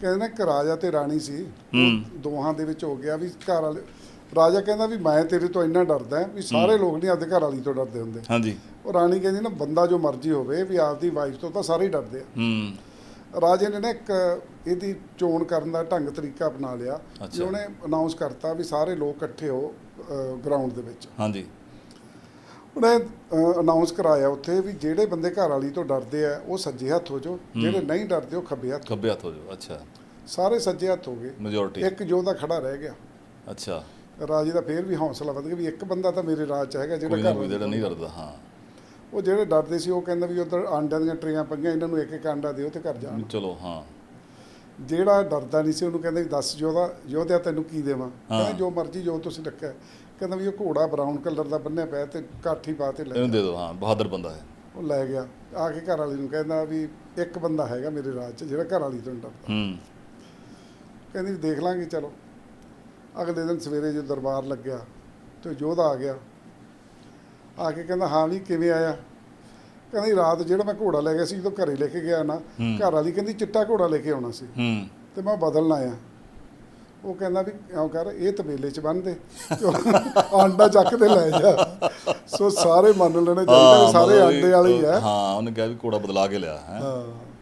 ਕਹਿੰਦੇ ਨੇ ਰਾਜਾ ਤੇ ਰਾਣੀ ਸੀ। ਦੋਹਾਂ ਦੇ ਵਿੱਚ ਹੋ ਗਿਆ ਵੀ ਘਰ ਵਾਲੇ ਰਾਜਾ ਕਹਿੰਦਾ ਵੀ ਮੈਂ ਤੇਰੇ ਤੋਂ ਇੰਨਾ ਡਰਦਾ ਵੀ ਸਾਰੇ ਲੋਕ ਨਹੀਂ ਆਪਦੇ ਘਰ ਵਾਲੀ ਤੋਂ ਡਰਦੇ ਹੁੰਦੇ। ਹਾਂਜੀ। ਉਹ ਰਾਣੀ ਕਹਿੰਦੀ ਨਾ ਬੰਦਾ ਜੋ ਮਰਜ਼ੀ ਹੋਵੇ ਵੀ ਆਪਦੀ ਵਾਈਫ ਤੋਂ ਤਾਂ ਸਾਰੇ ਹੀ ਡਰਦੇ ਆ। ਹੂੰ। ਰਾਜੇ ਨੇ ਨਾ ਇੱਕ ਇਹਦੀ ਚੋਣ ਕਰਨ ਦਾ ਢੰਗ ਤਰੀਕਾ ਅਪਣਾ ਲਿਆ। ਉਹਨੇ ਅਨਾਉਂਸ ਕਰਤਾ ਵੀ ਸਾਰੇ ਲੋਕ ਇਕੱਠੇ ਹੋ ਗਰਾਊਂਡ ਦੇ ਵਿੱਚ। ਹਾਂਜੀ। ਉਹਨੇ ਅਨਾਉਂਸ ਕਰਾਇਆ ਉੱਥੇ ਵੀ ਜਿਹੜੇ ਬੰਦੇ ਘਰ ਵਾਲੀ ਤੋਂ ਡਰਦੇ ਆ ਉਹ ਸੱਜੇ ਹੱਥ ਹੋ ਜਾਓ ਜਿਹੜੇ ਨਹੀਂ ਡਰਦੇ ਉਹ ਖੱਬੇ ਹੱਥ ਖੱਬੇ ਹੱਥ ਹੋ ਜਾਓ ਅੱਛਾ। ਸਾਰੇ ਸੱਜੇ ਹੱਥ ਹੋ ਗਏ। ਮੈਜੋਰਟੀ ਇੱਕ ਯੋਧਾ ਖੜਾ ਰਹਿ ਗਿਆ। ਅੱਛਾ। ਰਾਜੇ ਦਾ ਫੇਰ ਵੀ ਹੌਸਲਾ ਵਧ ਗਿਆ ਵੀ ਇੱਕ ਬੰਦਾ ਤਾਂ ਮੇਰੇ ਰਾਜ 'ਚ ਹੈਗਾ ਜਿਹੜਾ ਘਰ ਜਿਹੜਾ ਨਹੀਂ ਕਰਦਾ ਹਾਂ। ਉਹ ਜਿਹੜੇ ਡਰਦੇ ਸੀ ਉਹ ਕਹਿੰਦਾ ਵੀ ਉਧਰ ਆਂਡਿਆਂ ਦੀਆਂ ਟਰੇਆਂ ਪਈਆਂ ਇਹਨਾਂ ਨੂੰ ਇੱਕ ਇੱਕ ਆਂਡਾ ਦਿਓ ਤੇ ਘਰ ਜਾਣ। ਚਲੋ ਹਾਂ। ਜਿਹੜਾ ਡਰਦਾ ਨਹੀਂ ਸੀ ਉਹਨੂੰ ਕਹਿੰਦੇ ਵੀ ਦੱਸ ਯੋਧਾ ਯੋਧਿਆ ਤੈਨੂੰ ਕੀ ਦੇਵਾਂ। ਕਹਿੰਦਾ ਜੋ ਮਰਜ਼ੀ ਜੋ ਤੁਸੀਂ ਰੱਖਿਆ। ਕਹਿੰਦਾ ਵੀ ਉਹ ਘੋੜਾ ਬਰਾਊਨ ਕਲਰ ਦਾ ਬੰਨਿਆ ਪਿਆ ਤੇ ਕਾਠੀ ਪਾ ਤੇ ਲੈ ਇਹਨੂੰ ਦੇ ਦਿਓ ਹਾਂ ਬਹਾਦਰ ਬੰਦਾ ਹੈ। ਉਹ ਲੈ ਗਿਆ। ਆ ਕੇ ਘਰ ਵਾਲੀ ਨੂੰ ਕਹਿੰਦਾ ਵੀ ਇੱਕ ਬੰਦਾ ਹੈਗਾ ਮੇਰੇ ਰਾਜ 'ਚ ਜਿਹੜਾ ਘਰ ਵਾਲੀ ਤੋਂ ਨੀ ਡਰਦਾ। ਹੂੰ। ਕਹਿੰਦੀ ਵੀ ਦੇਖ ਲਾਂਗੇ ਚਲੋ। ਅਗਲੇ ਦਿਨ ਸਵੇਰੇ ਜਦੋਂ ਦਰਬਾਰ ਲੱਗਿਆ ਤੇ ਯੋਧਾ ਆ ਗਿਆ। ਆ ਕੇ ਕਹਿੰਦਾ ਹਾਂ ਵੀ ਕਿਵੇਂ ਆਇਆ? ਕਹਿੰਦਾ ਰਾਤ ਜਿਹੜਾ ਮੈਂ ਘੋੜਾ ਲੈ ਗਿਆ ਸੀ ਜਦੋਂ ਘਰੇ ਲੈ ਕੇ ਗਿਆ ਨਾ। ਘਰ ਵਾਲੀ ਕਹਿੰਦੀ ਚਿੱਟਾ ਘੋੜਾ ਲੈ ਕੇ ਆਉਣਾ ਸੀ। ਹੂੰ। ਤੇ ਮੈਂ ਬਦਲਣ ਆਇਆ। ਉਹ ਕਹਿੰਦਾ ਵੀ ਕਿਉਂ ਕਰ ਇਹ ਤਬੇਲੇ 'ਚ ਬੰਨ ਦੇ ਆਂਡਾ ਚੱਕ ਤੇ ਲੈ ਜਾ। ਸੋ ਸਾਰੇ ਮੰਨ ਲੈਣੇ ਚਾਹੀਦੇ ਸਾਰੇ ਆਂਡੇ ਵਾਲੇ ਹੀ ਆ। ਹਾਂ ਉਹਨੇ ਕਿਹਾ ਵੀ ਕੋੜਾ ਬਦਲਾ ਕੇ ਲਿਆ ਹੈ। ਹਾਂ।